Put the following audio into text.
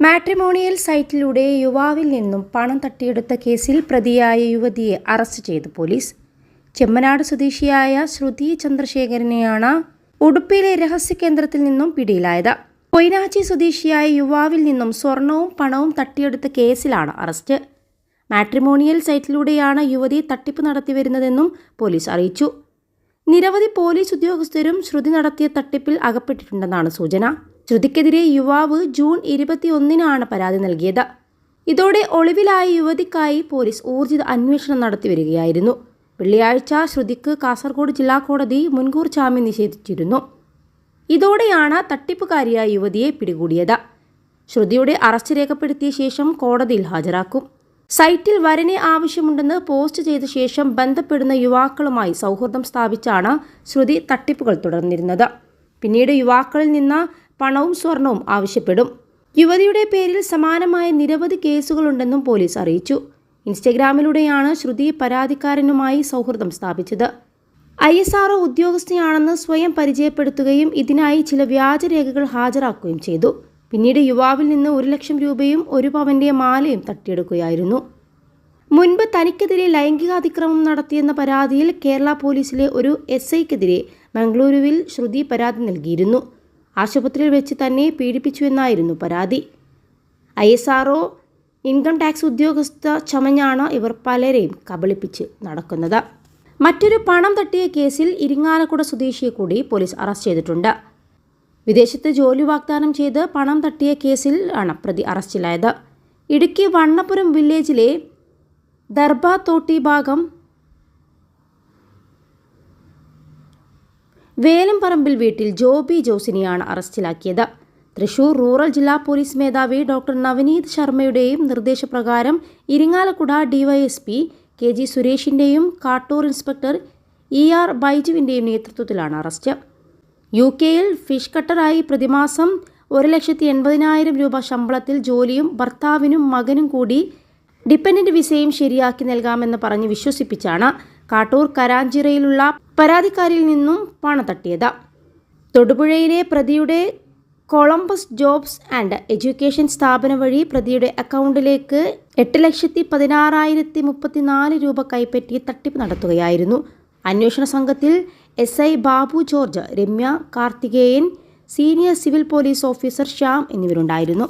Matrimonial സൈറ്റിലൂടെ യുവാവിൽ നിന്നും പണം തട്ടിയെടുത്ത കേസിൽ പ്രതിയായ യുവതിയെ അറസ്റ്റ് ചെയ്തു പോലീസ്. ചെമ്മനാട് സ്വദേശിയായ ശ്രുതി ചന്ദ്രശേഖരനെയാണ് ഉടുപ്പിയിലെ രഹസ്യ കേന്ദ്രത്തിൽ നിന്നും പിടിയിലായത്. കൊയിനാച്ചി സ്വദേശിയായ യുവാവിൽ നിന്നും സ്വർണവും പണവും തട്ടിയെടുത്ത കേസിലാണ് അറസ്റ്റ്. മാട്രിമോണിയൽ സൈറ്റിലൂടെയാണ് യുവതി തട്ടിപ്പ് നടത്തിവരുന്നതെന്നും പോലീസ് അറിയിച്ചു. നിരവധി പോലീസ് ഉദ്യോഗസ്ഥരും ശ്രുതി നടത്തിയ തട്ടിപ്പിൽ അകപ്പെട്ടിട്ടുണ്ടെന്നാണ് സൂചന. ശ്രുതിക്കെതിരെ യുവാവ് ജൂൺ ഇരുപത്തിയൊന്നിനാണ് പരാതി നൽകിയത്. ഇതോടെ ഒളിവിലായ യുവതിക്കായി പോലീസ് ഊർജിത അന്വേഷണം നടത്തി വരികയായിരുന്നു. വെള്ളിയാഴ്ച ശ്രുതിക്ക് കാസർഗോഡ് ജില്ലാ കോടതി മുൻകൂർ ജാമ്യം നിഷേധിച്ചിരുന്നു. ഇതോടെയാണ് തട്ടിപ്പുകാരിയായ യുവതിയെ പിടികൂടിയത്. ശ്രുതിയുടെ അറസ്റ്റ് രേഖപ്പെടുത്തിയ ശേഷം കോടതിയിൽ ഹാജരാക്കും. സൈറ്റിൽ വരനെ ആവശ്യമുണ്ടെന്ന് പോസ്റ്റ് ചെയ്ത ശേഷം ബന്ധപ്പെടുന്ന യുവാക്കളുമായി സൗഹൃദം സ്ഥാപിച്ചാണ് ശ്രുതി തട്ടിപ്പുകൾ തുടർന്നിരുന്നത്. പിന്നീട് യുവാക്കളിൽ നിന്ന് പണവും സ്വർണവും ആവശ്യപ്പെടും. യുവതിയുടെ പേരിൽ സമാനമായ നിരവധി കേസുകളുണ്ടെന്നും പോലീസ് അറിയിച്ചു. ഇൻസ്റ്റഗ്രാമിലൂടെയാണ് ശ്രുതി പരാതിക്കാരനുമായി സൗഹൃദം സ്ഥാപിച്ചത്. ഐ എസ് ആർഒ ഉദ്യോഗസ്ഥയാണെന്ന് സ്വയം പരിചയപ്പെടുത്തുകയും ഇതിനായി ചില വ്യാജരേഖകൾ ഹാജരാക്കുകയും ചെയ്തു. പിന്നീട് യുവാവിൽ നിന്ന് ഒരു ലക്ഷം രൂപയും ഒരു പവന്റെ മാലയും തട്ടിയെടുക്കുകയായിരുന്നു. മുൻപ് തനിക്കെതിരെ ലൈംഗികാതിക്രമം നടത്തിയെന്ന പരാതിയിൽ കേരള പോലീസിലെ ഒരു എസ് ഐക്കെതിരെ മംഗളൂരുവിൽ ശ്രുതി പരാതി നൽകിയിരുന്നു. ആശുപത്രിയിൽ വെച്ച് തന്നെ പീഡിപ്പിച്ചുവെന്നായിരുന്നു പരാതി. I S RO income tax ഉദ്യോഗസ്ഥ ചമഞ്ഞാണ് ഇവർ പലരെയും കബളിപ്പിച്ച് നടക്കുന്നത്. മറ്റൊരു പണം തട്ടിയ കേസിൽ ഇരിങ്ങാലക്കുട സ്വദേശിയെ കൂടി പോലീസ് അറസ്റ്റ് ചെയ്തിട്ടുണ്ട്. വിദേശത്ത് ജോലി വാഗ്ദാനം ചെയ്ത് പണം തട്ടിയ കേസിൽ ആണ് പ്രതി അറസ്റ്റിലായത്. ഇടുക്കി വണ്ണപുരം വില്ലേജിലെ ദർബ തോട്ടി ഭാഗം വേലംപറമ്പിൽ വീട്ടിൽ ജോബി ജോസിനെയാണ് അറസ്റ്റിലാക്കിയത്. തൃശൂർ റൂറൽ ജില്ലാ പോലീസ് മേധാവി ഡോക്ടർ നവനീത് ശർമ്മയുടെയും നിർദ്ദേശപ്രകാരം ഇരിങ്ങാലക്കുട ഡിവൈഎസ്പി കെ ജി സുരേഷിന്റെയും കാട്ടൂർ ഇൻസ്പെക്ടർ ഇ ആർ ബൈജുവിന്റെയും നേതൃത്വത്തിലാണ് അറസ്റ്റ്. യു കെയിൽ ഫിഷ് കട്ടറായി പ്രതിമാസം ഒരു ലക്ഷത്തി എൺപതിനായിരം രൂപ ശമ്പളത്തിൽ ജോലിയും ഭർത്താവിനും മകനും കൂടി ഡിപ്പെൻഡന്റ് വിസയും ശരിയാക്കി നൽകാമെന്ന് പറഞ്ഞ് വിശ്വസിപ്പിച്ചാണ് കാട്ടൂർ കരാഞ്ചിറയിലുള്ള പരാതിക്കാരിൽ നിന്നും പണം തട്ടിയത്. തൊടുപുഴയിലെ പ്രതിയുടെ കൊളംബസ് ജോബ്സ് ആൻഡ് എഡ്യൂക്കേഷൻ സ്ഥാപനം വഴി പ്രതിയുടെ അക്കൗണ്ടിലേക്ക് എട്ട് ലക്ഷത്തി പതിനാറായിരത്തി മുപ്പത്തിനാല് രൂപ കൈപ്പറ്റി തട്ടിപ്പ് നടത്തുകയായിരുന്നു. അന്വേഷണ സംഘത്തിൽ S I Babu George Ramya Karthikeyan senior civil police officer Shyam എന്നിവരുണ്ടായിരുന്നു.